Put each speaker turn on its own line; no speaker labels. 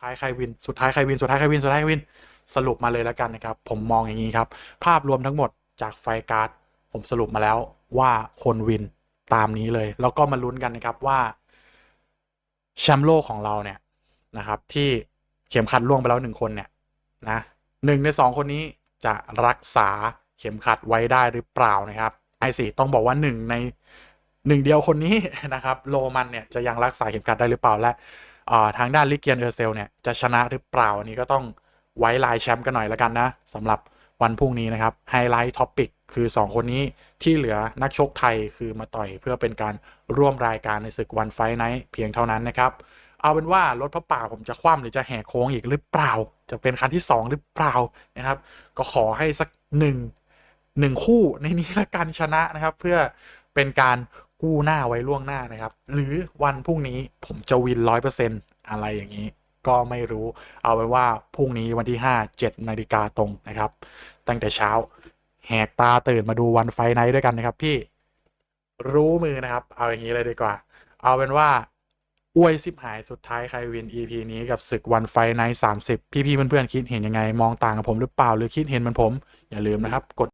ท้ายใครวิน สุดท้ายใครวิน สุดท้ายใครวิน สุดท้ายใครวิน สรุปมาเลยแล้วกันนะครับ ผมมองอย่างนี้ครับ ภาพรวมทั้งหมดจากไฟการ์ด ผมสรุปมาแล้วว่าคนวินตามนี้เลย แล้วก็มาลุ้นกันนะครับว่าแชมป์โลกของเราเนี่ยนะครับ ที่เข็มขัดล่วงไปแล้วหนึ่งคนเนี่ยนะหนึ่งในสองคนนี้จะรักษาเข็มขัดไว้ได้หรือเปล่านะครับไอสิต้องบอกว่าหนึ่งในหนึ่งเดียวคนนี้นะครับ โลมันเนี่ยจะยังรักษาเข็มขัดได้หรือเปล่าและ ทางด้านลิเกียนเออร์เซลเนี่ยจะชนะหรือเปล่าอันนี้ก็ต้องไว้ลายแชมป์กันหน่อยแล้วกันนะสำหรับวันพรุ่งนี้นะครับไฮไลท์ท็อปิกคือ 2 คนนี้ที่เหลือนักชกไทยคือมาต่อยเพื่อเป็นการร่วมรายการในศึกวันไฟไนท์เพียงเท่านั้นนะครับ เอาเป็นว่ารถพระป่าผมจะคว่ำหรือจะแหกโค้งอีกหรือเปล่า จะเป็นคันที่ 2 หรือเปล่านะครับ ก็ขอให้สักหนึ่งหนึ่งคู่ในนี้ละกันชนะนะครับ เพื่อเป็นการ กู้หน้าไว้ล่วงหน้านะครับ หรือวันพรุ่งนี้ผมจะวินร้อยเปอร์เซ็นอะไรอย่างนี้ ก็ไม่รู้เอาไว้ว่าพรุ่งนี้วันที่ 5 7นาฬิกาตรงนะครับ ตั้งแต่เช้าแหกตาตื่นมาดูวันไฟไนท์ด้วยกันนะครับ พี่รู้มือนะครับ เอาอย่างนี้เลยดีกว่า เอาเป็นว่าอวยสิบหายสุดท้ายใครวิน EP นี้กับศึกวันไฟไนท์สามสิบพี่ๆเพื่อนๆคิดเห็นยังไง มองต่างกับผมหรือเปล่าหรือคิดเห็นเหมือนผม อย่าลืมนะครับกด